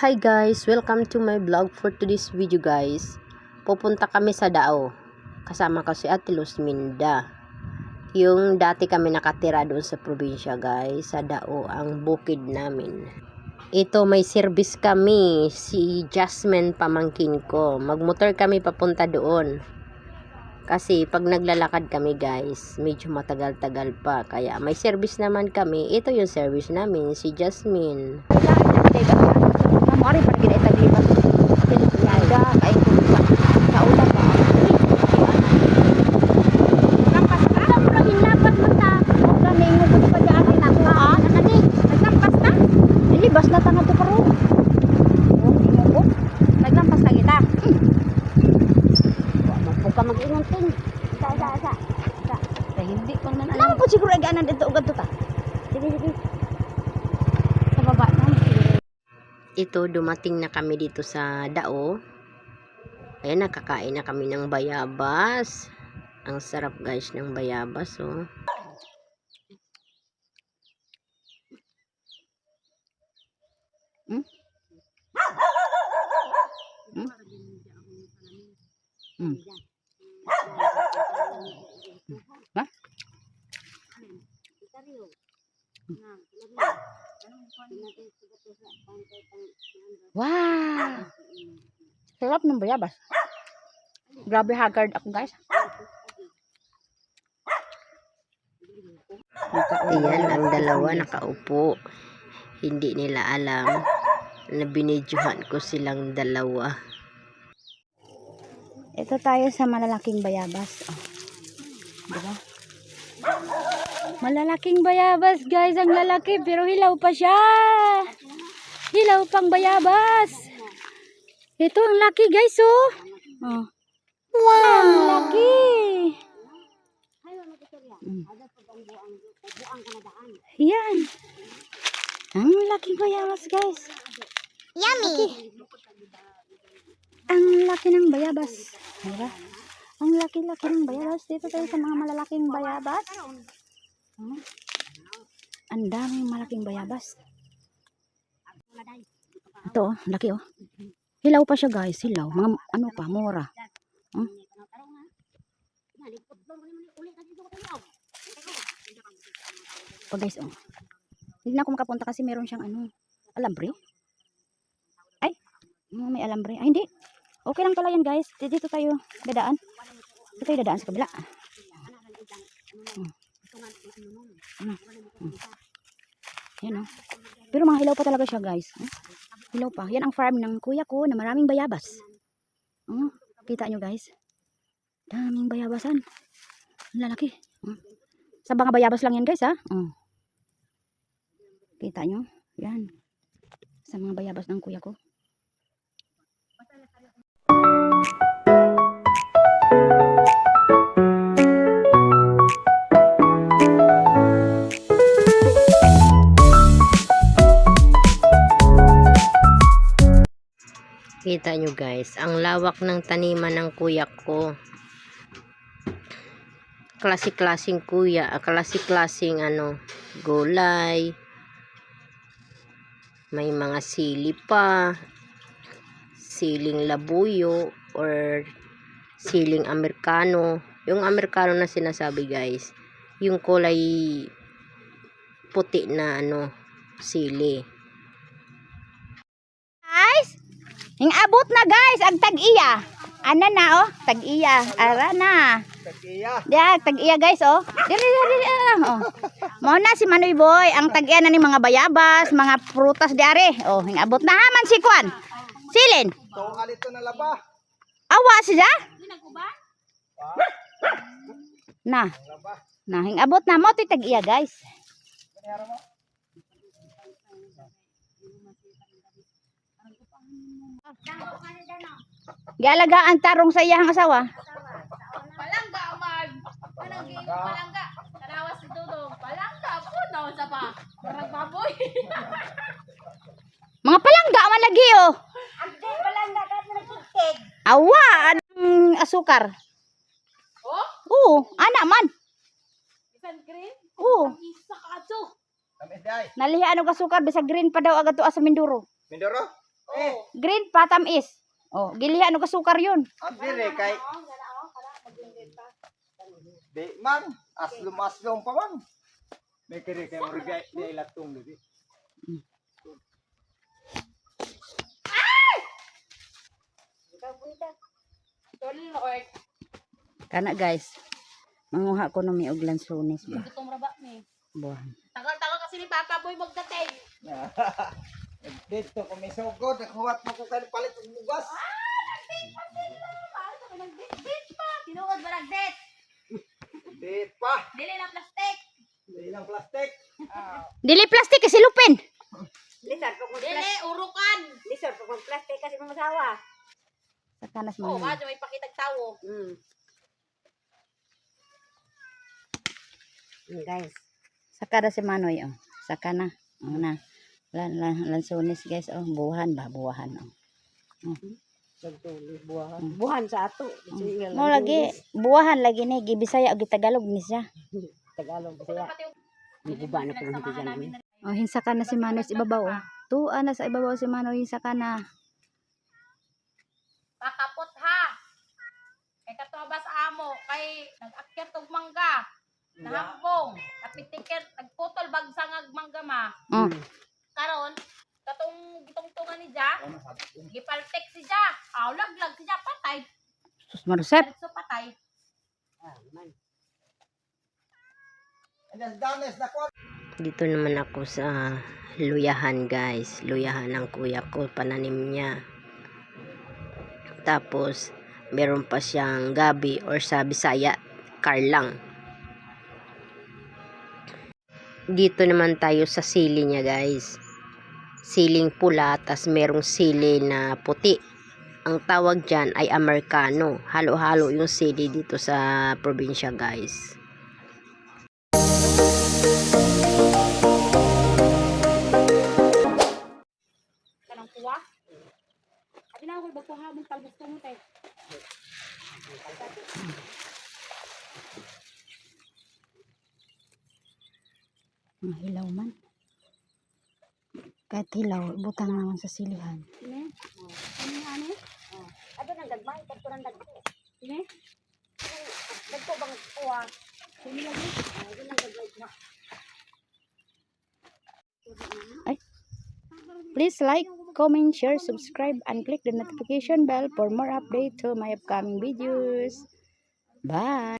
Hi guys, welcome to my vlog for today's video guys. Pupunta kami sa Dao. Kasama ko si Ate Luz. Yung dati kami nakatira doon sa probinsya guys, sa Dao ang bukid namin. Ito may service kami, si Jasmine pamangkin ko. Magmotor kami papunta doon. Kasi pag naglalakad kami guys, medyo matagal-tagal pa. Kaya may service naman kami. Ito yung service namin, si Jasmine. Mari pa gid itag libat. Laga kay sa sa una ba. Lampas ka sa lagi lapat mo ta. Kami ngubot pa di ani nako ha. Kani naglampas ta. Dili bas na ta ngadto karo. Oh, ngubot. Naglampas ta kita. Wa mo po ka mag-ingon tin. Sa sa sa. Sa hindi pa man. Ano aganan dito ugad to ta. Sige sige. Sa baba na ito dumating na kami dito sa Dao. Ayan, nakakain na kami ng bayabas. Ang sarap guys ng bayabas, oh. Hmm? Hmm. Ha? Wow! Sarap ng bayabas. Grabe haggard ako guys. Ayan, ang dalawa nakaupo. Hindi nila alam na binidyohan ko silang dalawa. Ito tayo sa malalaking bayabas. Oh. Diba? Malalaking bayabas, guys. Ang lalaki, pero hilaw pa siya. Hilaw pang bayabas. Ito ang laki, guys, oh. oh. Wow! Ang laki. Mm. Yan. Ang laking bayabas, guys. Yummy! Ang laki ng bayabas. Diba? Ang laki-laki ng bayabas. Dito tayo sa mga malalaking bayabas. Hmm? Ang daming malaking bayabas. Ito, oh, laki oh. Hilaw pa siya guys, hilaw. Mga ano pa, mura. Hmm? Oh guys, oh. Hindi na ako makapunta kasi meron siyang ano, alambre. Ay, may alambre. Ay, hindi. Okay lang pala yan guys. Dito tayo dadaan. Dito tayo dadaan sa kabila. Hmm. Ano? Yan oh. Pero mga hilaw pa talaga siya guys. Hmm? Hilaw pa. Yan ang farm ng kuya ko na maraming bayabas. Oh, kita nyo guys. Daming bayabasan. Lalaki. Hmm. Sa mga bayabas lang yan guys ha. Oh. Kita nyo? Yan. Sa mga bayabas ng kuya ko. Kita nyo guys, ang lawak ng taniman ng kuya ko. Klase-klaseng kuya, ah, klase-klaseng ano, gulay. May mga sili pa. Siling labuyo or siling amerikano. Yung amerikano na sinasabi guys, yung kulay puti na ano, sili. Ing abot na guys, ang tag-iya. Ana na oh, tag-iya. Ara na. Tagiya. Diya, tag-iya guys oh. Dili dili dili, oh. Mao na si Manoy Boy, ang tag-iya na ni mga bayabas, mga prutas diare. Oh, ing abot na haman si Kwan. Silin. So, alito na laba. Awa siya. Na. Na, ing abot na mo ti tag-iya guys. Kanyara mo? Gialagaan tarong sa iyang asawa. Palangga man. Palanggi, palangga. Kalawas si Dudong. Palangga po daw sa pa. Parang baboy. Mga palangga man lagi oh. Awa, anong asukar? oh? Oo, ana man. Isan green? Oo. Isa ka ato. Nalihan og asukar bisag green pa daw agad to sa Mindoro. Mindoro? Eh, Green pa tamis. Oh, gilihan og sukar yun. ang dire kay... Di man, aslum-aslum pa man. May kiri kay Morgay, di ilatong di. Kana guys. Manguha ko no mi og lansones ba. Buwan. Tagal-tagal kasi ni Papa Boy magdatay. Dito ko may sugod, nakuhat mo ko kay palit ng bugas. Paano ka nag-date pa? Tinuod ba nag-date? Pa, Dili na plastic. di lang plastic. Dili plastic kasi lupin. Dili, urukan. Sa kanas Oh, man. ba may pakitag tawo. guys. Saka na si Manoy oh. Saka na. Oh na. Lan, lan, lansones guys oh. Buhan ba? Buhan oh. Buhan sa ato. Mo lagi buwahan lagi ni gibisaya og Tagalog ni siya. Tagalog yung Guba na po pinagsamahan namin na Oh, hinsa ka na si Manoy sa ibabaw oh. Tuwa na sa ibabaw si Manoy hinsa ka na. Pakapot ha. Kay katubas amo, kay nag-akyat og mangga. Nahambong, napitikit, nagputol bag sangag mangga ma. Oh. Ja, gipaltek si Ja. Aw, laglag si Ja, patay. Sus marusep. So patay. Ko. Dito naman ako sa luyahan guys. Luyahan ng kuya ko, pananim niya. Tapos, meron pa siyang gabi or sa Bisaya, karlang. Dito naman tayo sa sili niya guys. Siling pula, tas merong sili na puti. Ang tawag dyan ay Americano. Halo-halo yung sili dito sa probinsya guys. Kanang kuwa. Adi na ako bagkuha mong talbos ko mo tay. Ang hilaw man. Kahit hilaw, butang naman sa silihan. Ini. Ini ani? Oh. Ado nang dagmay, kadto nang dagko. Ini. Dagko bang kuwa. Sini lagi. Ado nang dagmay na. Please like, comment, share, subscribe, and click the notification bell for more updates to my upcoming videos. Bye!